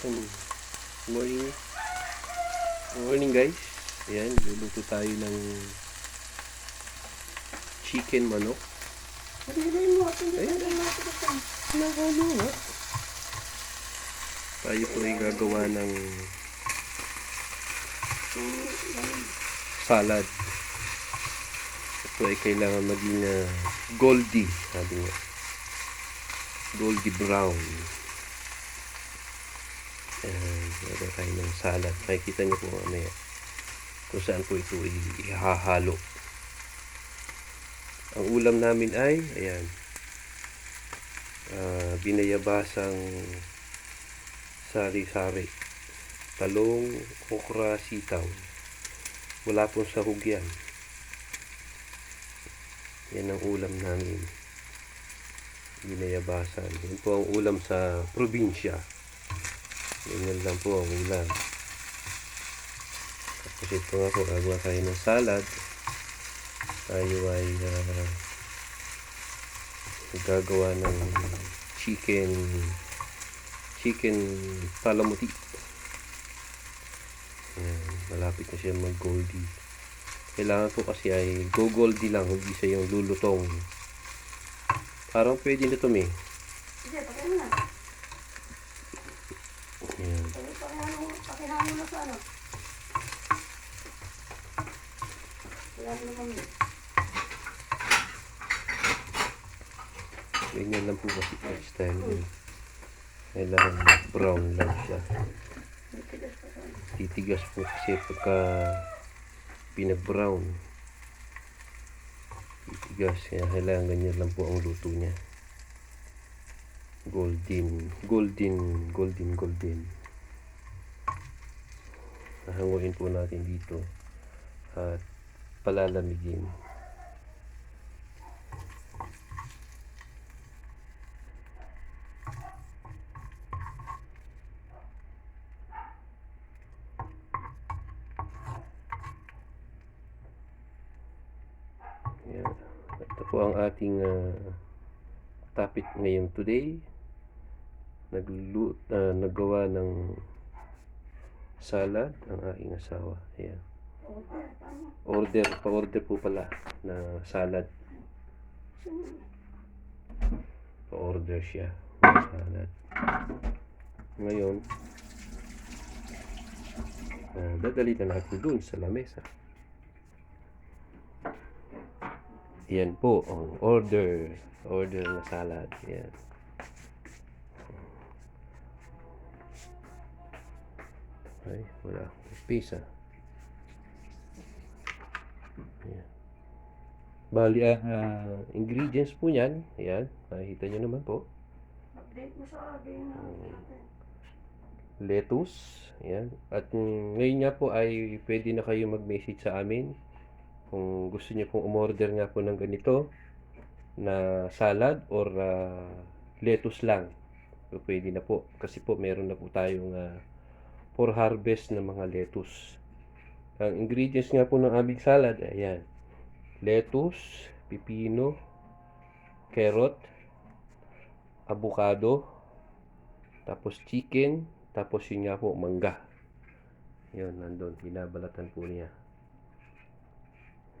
Hmm. Morning. Morning guys. Ayan, luluto tayo ng chicken manok. Mo. Nakalo. Tayo po ay gagawa ng salad. Ito ay kailangan maging ah, goldy, sabi nga. Goldy brown. Gagawa tayo ng salad. Makikita niyo po mamaya kung saan po ito ihahalo. Ang ulam namin ay, ayan, ah, binayabasang sari-sari. Talong, okra, sitaw. Wala pong sahog yan. Yan ang ulam namin. Binayabasan yan po ang ulam sa probinsya ganyan lang po ang ulam. Tapos ito nga po gagawa tayo ng salad. Tayo ay ah, gagawa ng chicken chicken palamuti. Ayan, malapit na siya mag goldy kailangan po kasi ay go goldy lang hindi siya yung lulutong. Parang pwede na to me. Sige, pagkain na. Ayan. Pag- pakihalo mo- na sa ano. Pakihalo mo kami. ganyan lang po kasi next time yun. kailangan brown lang siya titigas po kasi pagka pinag brown titigas kaya kailangan ganyan lang po ang luto niya golden golden golden golden nahanguin po natin dito at palalamigin. Ito po ang ating ah, topic ngayon today. Naglu ah, naggawa ng salad ang aking asawa. Ayan. Order, pa-order po pala na salad. Pa-order siya ng salad. Ngayon, ah, dadali na natin dun sa lamesa. Yan po ang order. Order na salad. Yan. Ay, wala akong space ah. Ayan. Bali, ah, ah, ingredients po niyan. Ayan, makikita nyo naman po. Update mo sa akin. Lettuce. Ayan. At ngayon nga po ay pwede na kayo mag-message sa amin. Kung gusto niyo pong umorder nga po ng ganito na salad or ah, lettuce lang. So, pwede na po. Kasi po meron na po tayong ah, for harvest na mga lettuce. Ang ingredients nga po ng aming salad, ayan. Lettuce, pipino, carrot, avocado, tapos chicken, tapos yun nga po, mangga. Yun, nandun. Binabalatan po niya.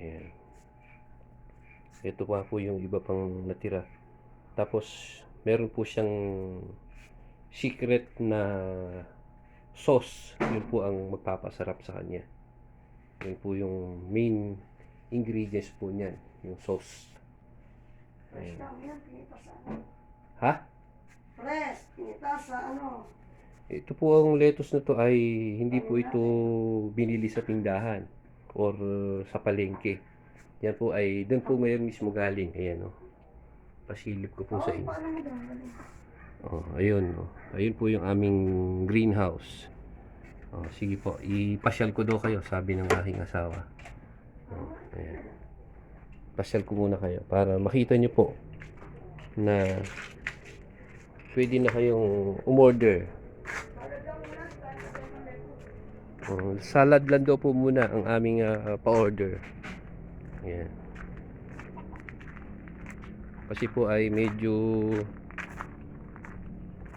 Ayan. Ito pa po yung iba pang natira. Tapos, meron po siyang secret na sauce. Yun po ang magpapasarap sa kanya. Yun po yung main ingredients po niyan. Yung sauce. Fresh lang yan, pinita sa ano. Ha? Fresh, pinita sa ano. Ito po ang lettuce na to ay hindi po ito binili sa tindahan or sa palengke. Yan po ay doon po ngayon mismo galing. Ayan o. Pasilip ko po sa inyo. Oh, ayun oh. Ayun po yung aming greenhouse. Oh, sige po, ipasyal ko daw kayo, sabi ng aking asawa. Oh, ayan. Pasyal ko muna kayo para makita nyo po na pwede na kayong umorder. Oh, salad lang daw po muna ang aming ah, pa-order. Ayan. Kasi po ay medyo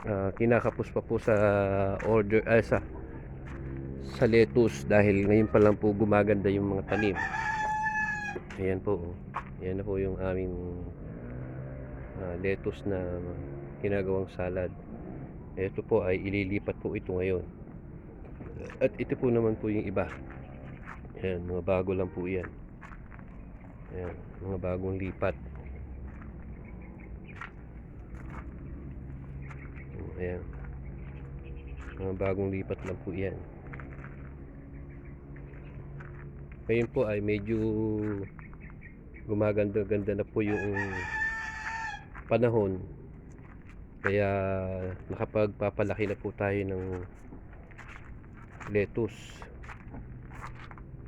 ah, kinakapos pa po sa order ay sa sa lettuce dahil ngayon pa lang po gumaganda yung mga tanim. Ayan po. oh. Ayan na po yung aming ah, lettuce na ginagawang salad. Ito po ay ililipat po ito ngayon. At ito po naman po yung iba. Ayan, mga bago lang po yan. Ayan, mga bagong lipat. Ayan. Mga bagong lipat lang po yan. Ngayon po ay medyo gumaganda-ganda na po yung panahon. Kaya nakapagpapalaki na po tayo ng lettuce.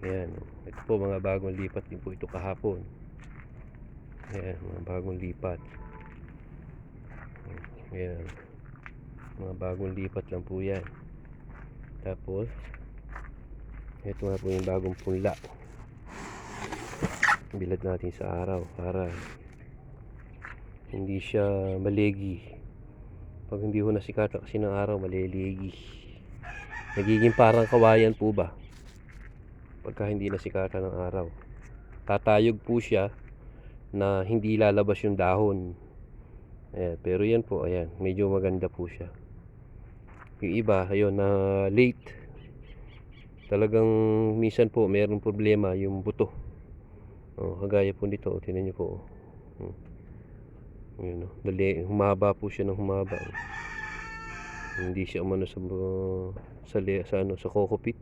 Ayan. Ito po mga bagong lipat din po ito kahapon. Ayan, mga bagong lipat. Ayan. Mga bagong lipat lang po yan. Tapos, ito nga po yung bagong punla. Bilad natin sa araw para hindi siya malegi. Pag hindi ho nasikata kasi ng araw, malilegi. Nagiging parang kawayan po ba? Pagka hindi nasikata ng araw. Tatayog po siya na hindi lalabas yung dahon. Ayan, pero yan po, ayan, medyo maganda po siya. Yung iba, ayun, na late. Talagang minsan po, mayroong problema yung buto. Oh, kagaya po nito, oh, tinan niyo po. oh. Hmm. Ayun, oh, dali, humaba po siya ng humaba. oh. Hindi siya umano sa sa, sa ano sa kokopit.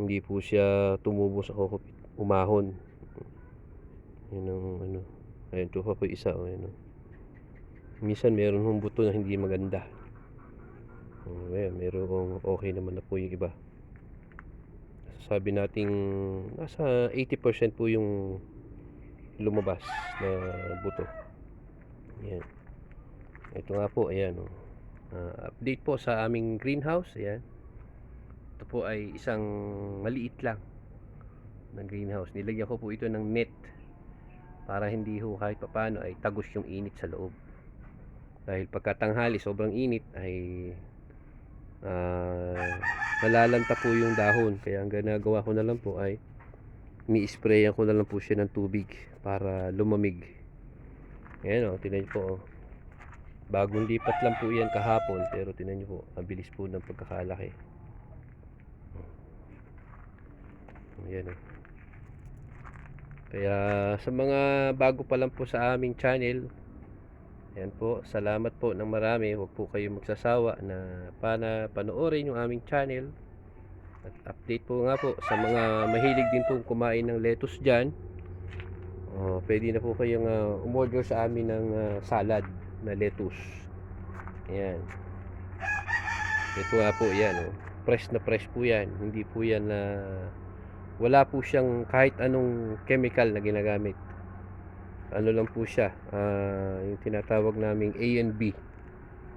Hindi po siya tumubo sa kokopit, umahon. Yun ang ano. Ayun, ito pa po isa, oh, ayun, oh. Minsan meron hong buto na hindi maganda. Oh, ayan, meron okay naman na po yung iba. Sabi nating nasa 80% po yung lumabas na buto. Ayan. Ito nga po, ayan. Oh. Ah, update po sa aming greenhouse. Ayan. Ito po ay isang maliit lang na greenhouse. Nilagyan ko po ito ng net para hindi ho kahit papano ay tagos yung init sa loob. Dahil pagkatanghali sobrang init ay ah, nalalanta po yung dahon. Kaya ang ginagawa ko na lang po ay ni-sprayan ko na lang po siya ng tubig para lumamig. Ayan o, tinan niyo po o. Bagong lipat lang po yan kahapon pero tinan niyo po, ang bilis po ng pagkakalaki. Ayan o. Kaya sa mga bago pa lang po sa aming channel, Ayan po, salamat po ng marami. Huwag po kayo magsasawa na pana panoorin yung aming channel. At update po nga po sa mga mahilig din po kumain ng lettuce dyan. Oh, pwede na po kayong uh, umorder sa amin ng ah, salad na lettuce. Ayan. Ito nga po yan. Oh. Fresh na fresh po yan. Hindi po yan na wala po siyang kahit anong chemical na ginagamit ano lang po siya ah, yung tinatawag naming A and B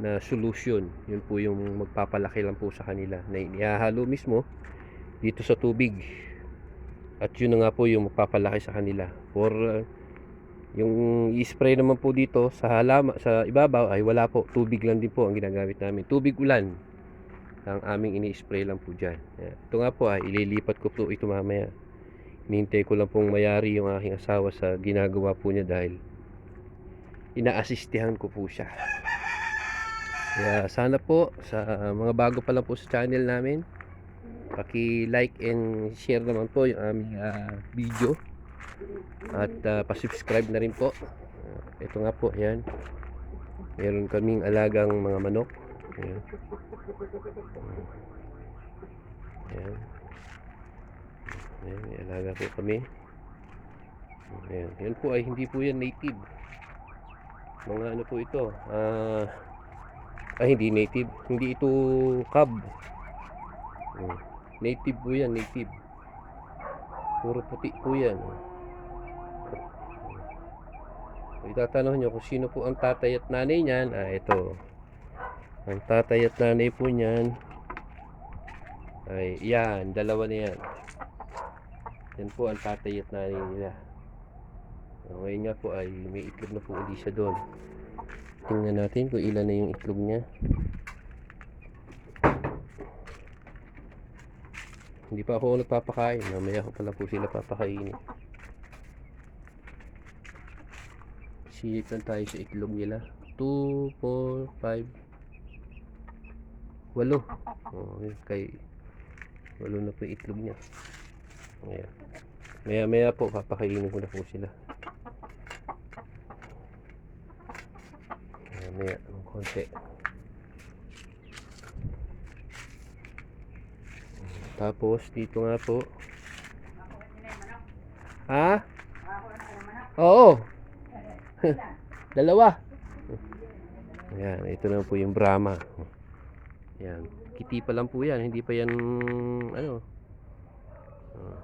na solution. Yun po yung magpapalaki lang po sa kanila na ihahalo mismo dito sa tubig. At yun na nga po yung magpapalaki sa kanila. For ah, yung i-spray naman po dito sa halama sa ibabaw ay wala po. Tubig lang din po ang ginagamit namin. Tubig ulan ang aming ini-spray lang po dyan. Ito nga po ay ililipat ko po ito mamaya Hinihintay ko lang pong mayari yung aking asawa sa ginagawa po niya dahil inaasistihan ko po siya. Kaya sana po sa mga bago pa lang po sa channel namin, paki-like and share naman po yung aming ah, video at uh, pa-subscribe na rin po. Ah, ito nga po, yan. Meron kaming alagang mga manok. Ayan. Ayan. Ayan, may alaga po kami. Ayan. Yan po ay hindi po yan native. Mga ano po ito. Ah, ay hindi native. Hindi ito cub. Hmm. Native po yan, native. Puro puti po yan. So, itatanong nyo kung sino po ang tatay at nanay niyan. Ah, ito. Ang tatay at nanay po niyan ay yan, dalawa na yan. Yan po ang tatay at nanay nila. So, ngayon nga po ay may itlog na po uli siya doon. Tingnan natin kung ilan na yung itlog niya. Hindi pa ako nagpapakain. Mamaya ko pala po sila papakainin. Silip lang tayo sa itlog nila. 2, 4, 5, 8. Oh, kay walo na po itlog niya. Ayan. Maya maya po papakainin ko na po sila. Maya maya ng konti. Tapos dito nga po. Ha? Oo. Dalawa. Ayan, ito na po yung Brahma. Ayan, kiti pa lang po yan, hindi pa yan ano.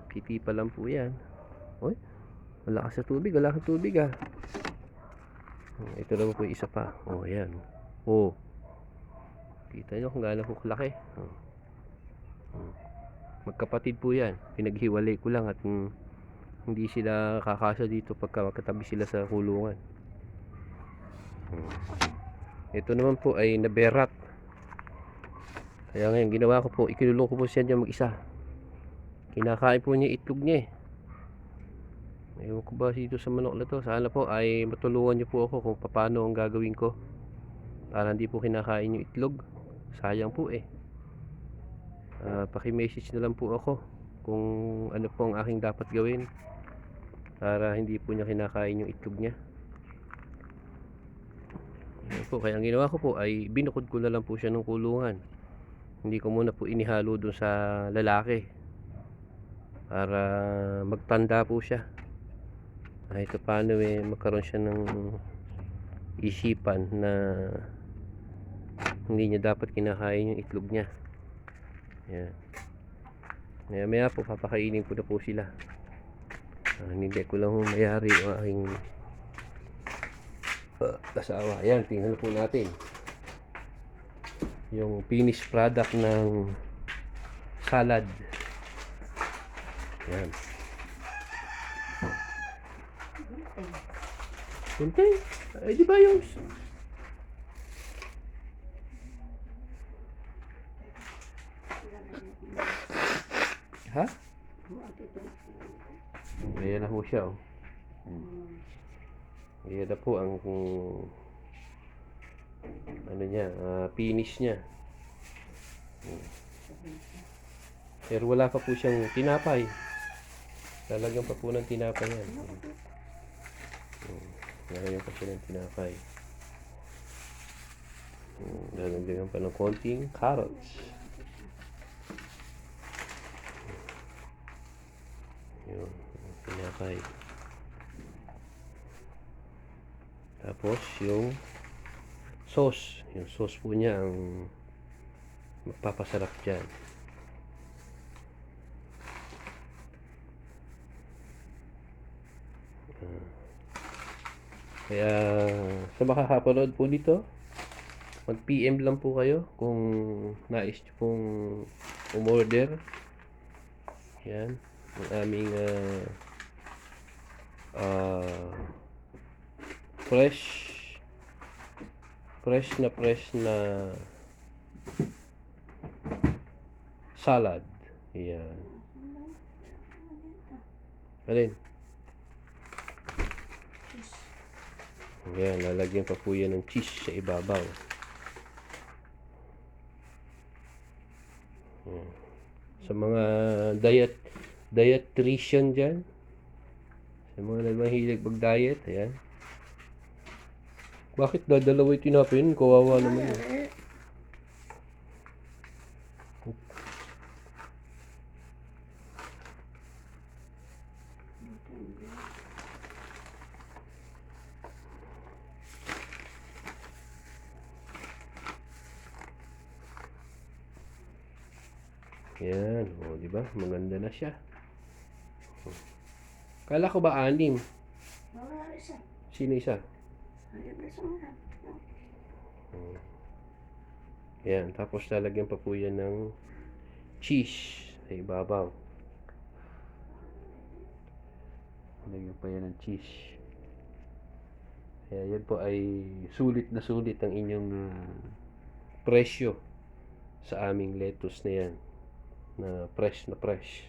Kiti pa lang po yan. Oy, wala ka sa tubig, wala kang tubig ah. Ah, Ito naman po yung isa pa. Oh, ayan. Oh. Kita nyo kung gaano po kalaki. Oh. Hmm. Magkapatid po yan. Pinaghiwalay ko lang at mm, hindi sila kakasya dito pagka magkatabi sila sa kulungan. Hmm. Ito naman po ay naberat. Kaya ngayon ginawa ko po, ikinulong ko po siya dyan mag-isa. Kinakain po niya itlog niya eh. Ewan ko ba dito sa manok na to. Sana po ay matulungan niyo po ako kung paano ang gagawin ko. Para hindi po kinakain yung itlog. Sayang po eh. Ah, paki-message na lang po ako kung ano po ang aking dapat gawin para hindi po niya kinakain yung itlog niya. Ayun po, kaya ang ginawa ko po ay binukod ko na lang po siya ng kulungan. Hindi ko muna po inihalo dun sa lalaki para magtanda po siya. Kahit paano eh magkaroon siya ng isipan na hindi niya dapat kinakain yung itlog niya. Yan. Maya maya po papakainin ko na po sila. Ah, hindi ko lang mayari ang aking uh, asawa. Ayan, tingnan po natin. Yung finished product ng salad. Ayan. Kunti. Ay, di ba yung... Ha? Ayan na po siya, oh. Ayan na po ang ano niya, ah, finish niya. Pero wala pa po siyang tinapay. Lalagyan pa po ng tinapay yan. Hmm. Lalagyan pa siya ng tinapay. Hmm. Lalagyan pa ng konting carrots. Yun, tinapay. Tapos yung sauce. Yung sauce po niya ang magpapasarap dyan. Kaya sa makakapanood po dito, mag-PM lang po kayo kung nais nyo pong umorder. Yan. Ang aming ah, ah, fresh fresh na fresh na salad. Yan. Alin? Yan, lalagyan pa po yan ng cheese sa ibabaw. Yan. Sa mga diet dietitian dyan, sa mga nagmahilig mag-diet, ayan. Bakit dadalawa yung tinapin? Kawawa naman yun. Yan, o, di ba? Maganda na siya. Kala ko ba anim? wala isa. Sino isa? Yan, tapos lalagyan pa po yan ng cheese sa ibabaw. Lalagyan pa yan ng cheese. Kaya yan po ay sulit na sulit ang inyong ah, presyo sa aming lettuce na yan. Na fresh na fresh.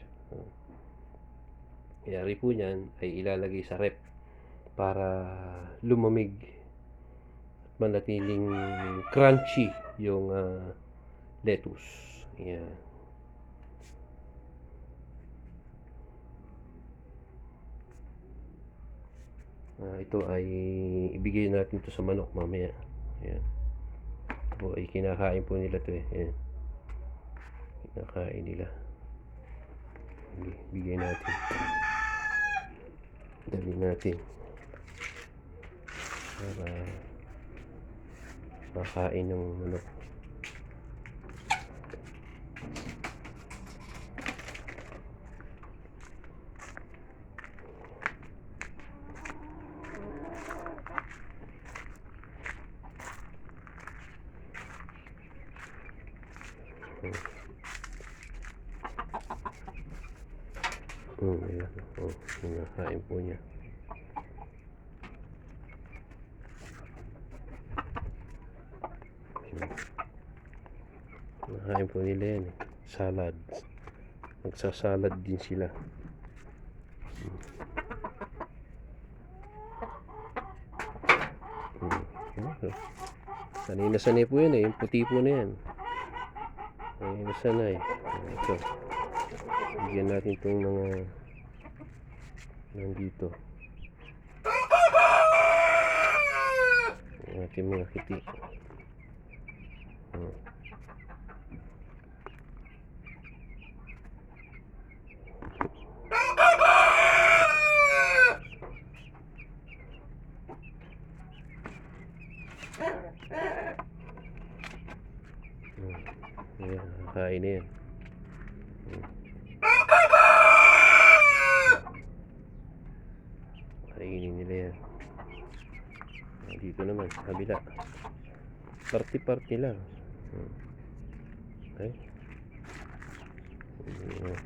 Yari po niyan ay ilalagay sa rep para lumamig at manatiling crunchy yung ah, lettuce. Yan. Ah, ito ay ibigay natin to sa manok mamaya. Ayan. Po ay kinakain po nila to eh. Ayan. Kinakain nila. Sige, bigay natin. Dali natin. Para makain ng manok. Hmm, ayan. Oh, kinakain po niya. Ayan. Kinakain po nila yan eh. Salad. Nagsasalad din sila. Hmm. Hmm. Sanay na sanay po yan eh. Yung puti po na yan. Sanay na sanay. Ito. Bigyan natin itong mga nandito. Ang ating mga kiti. Hmm. Hmm. Ayan, kain na yan. Kainin nila yan. Ah, Dito naman, sa kabila. Party-party lang. Hmm. Okay. Ayan.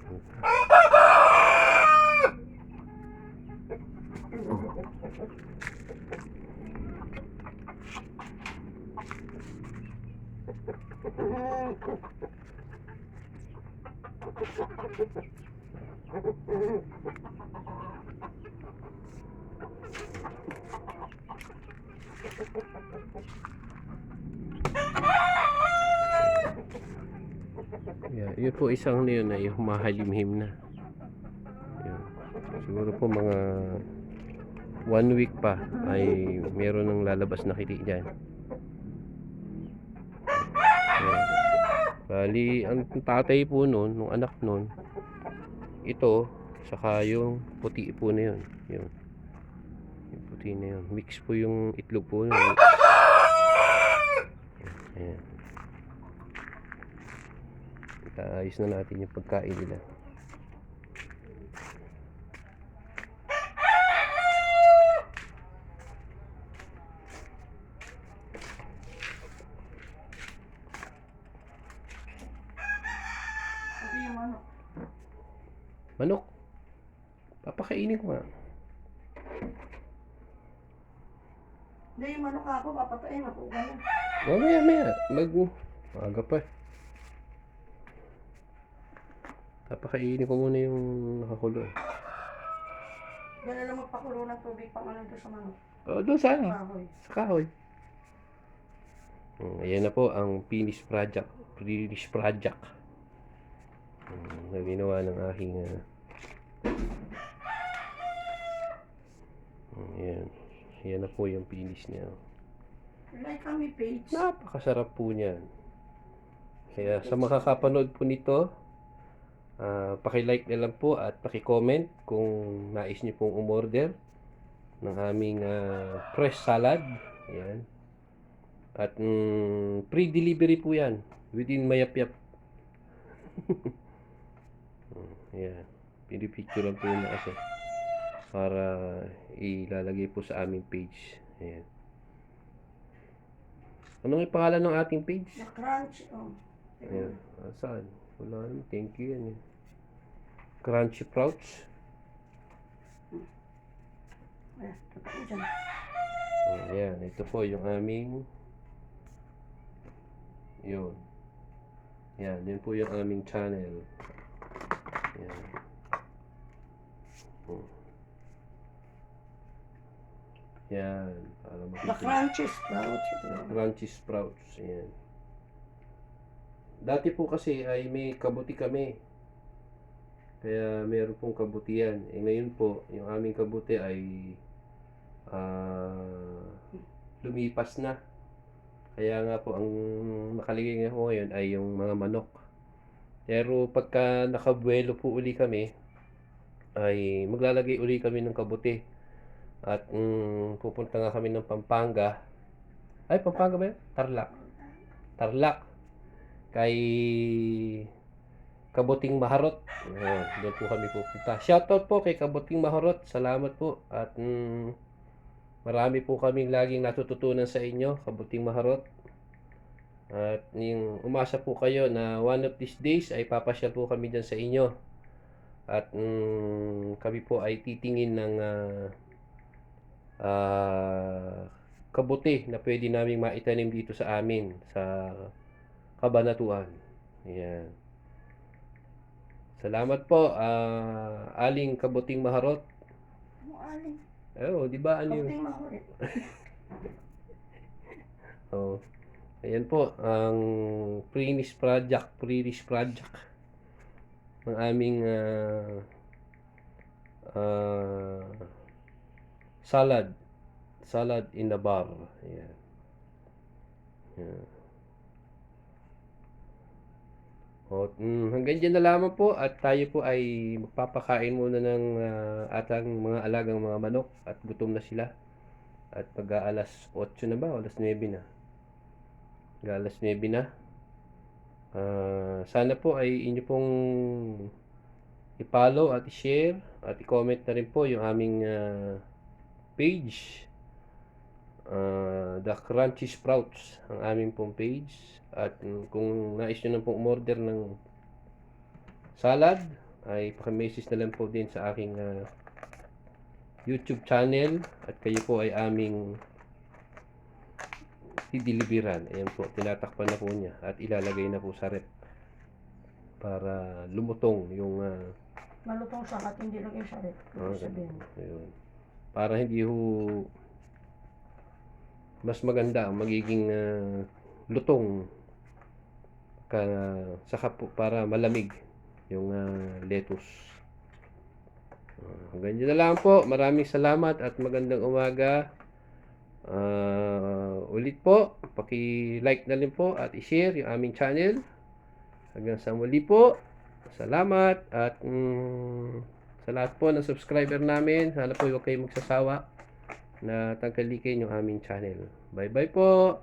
Yeah, yun po isang na yun na yung mahalimhim na. Yun. Siguro po mga one week pa ay meron ng lalabas na kiti dyan. Yan. Bali, ang tatay po nun, nung anak nun, ito, saka yung puti po na yun. Yun. Yung puti na yun. Mix po yung itlog po yun. Ayan. Ayos na natin yung pagkain nila. Ano. Manok. Papakainin ko nga. Hindi yung manok ako, papatayin ako. Mamaya, maya. Mag... Maaga pa. eh. Papakainin ko muna yung nakakulo. Na lang magpakulo ng tubig pang ano doon sa manok. Oh, doon sana. Kahoy. Sa kahoy. Mm, ayan na po ang finished project. Finished project. Mm, na ginawa ng aking uh, ayan. Ayan na po yung finish niya. Like kami page. Napakasarap po niyan. Kaya sa makakapanood po nito, ah paki-like na lang po at paki-comment kung nais niyo pong umorder ng aming ah, fresh salad. Ayan. At mm, pre-delivery po yan. Within mayap-yap. Mm, Ayan. Pinipicture lang po yun na kasi. Para ilalagay po sa aming page. Ayan. Ano yung pangalan ng ating page? Na crunch. Oh. Ayan. Ah, saan? Wala naman. Thank you yan eh. Crunchy Sprouts. Ayan, ito po yung aming yun. Yan, yun po yung aming channel. Yan. Hmm. Yan, para The makita. crunchy sprouts. ito. Crunchy sprouts. Ayan. Dati po kasi ay may kabuti kami. Kaya meron pong kabutihan. Eh ngayon po, yung aming kabuti ay ah, lumipas na. Kaya nga po, ang nakaligay nga po ngayon ay yung mga manok. Pero pagka nakabuelo po uli kami, ay maglalagay uli kami ng kabuti. At mm, pupunta nga kami ng Pampanga. Ay, Pampanga ba yun? Tarlac. Tarlac. Kay Kabuting Maharot. Ayan, doon po kami pupunta. Shoutout po kay Kabuting Maharot. Salamat po. At mm, marami po kaming laging natututunan sa inyo, Kabuting Maharot. At yung umasa po kayo na one of these days ay papasyal po kami dyan sa inyo. At mm, kami po ay titingin ng ah, ah, kabuti na pwede naming maitanim dito sa amin sa Kabanatuan. Ayan. Salamat po, ah, Aling Kabuting Maharot. Ano aling? Oh, di ba ano yun? Oh. Ayan po, ang pre-niche project, pre-niche project ng aming ah, ah, salad. Salad in the bar. Ayan. Ayan. O, mm, hanggang dyan na lamang po at tayo po ay magpapakain muna ng ah, atang mga alagang mga manok at gutom na sila. At pag alas 8 na ba? Alas 9 na. Pag alas 9 na. Ah, sana po ay inyo pong i-follow at i-share at i-comment na rin po yung aming ah, page. Ah, The Crunchy Sprouts ang aming pong page. At kung nais nyo na pong umorder ng salad, ay pakimessage na lang po din sa aking ah, YouTube channel at kayo po ay aming dideliveran. Ayan po, tinatakpan na po niya at ilalagay na po sa rep para lumutong yung ah, Malutong siya at hindi lang yung sarit. Ah, Sabihin. Ayun. Para hindi ho mas maganda ang magiging ah, lutong ka saka po para malamig yung ah, lettuce. Uh, ganyan na lang po. Maraming salamat at magandang umaga. Ah, ulit po, paki-like na rin po at i-share yung aming channel. Hanggang sa muli po. Salamat at mm, sa lahat po ng subscriber namin, sana po huwag kayong magsasawa na tangkalikin yung aming channel. Bye-bye po!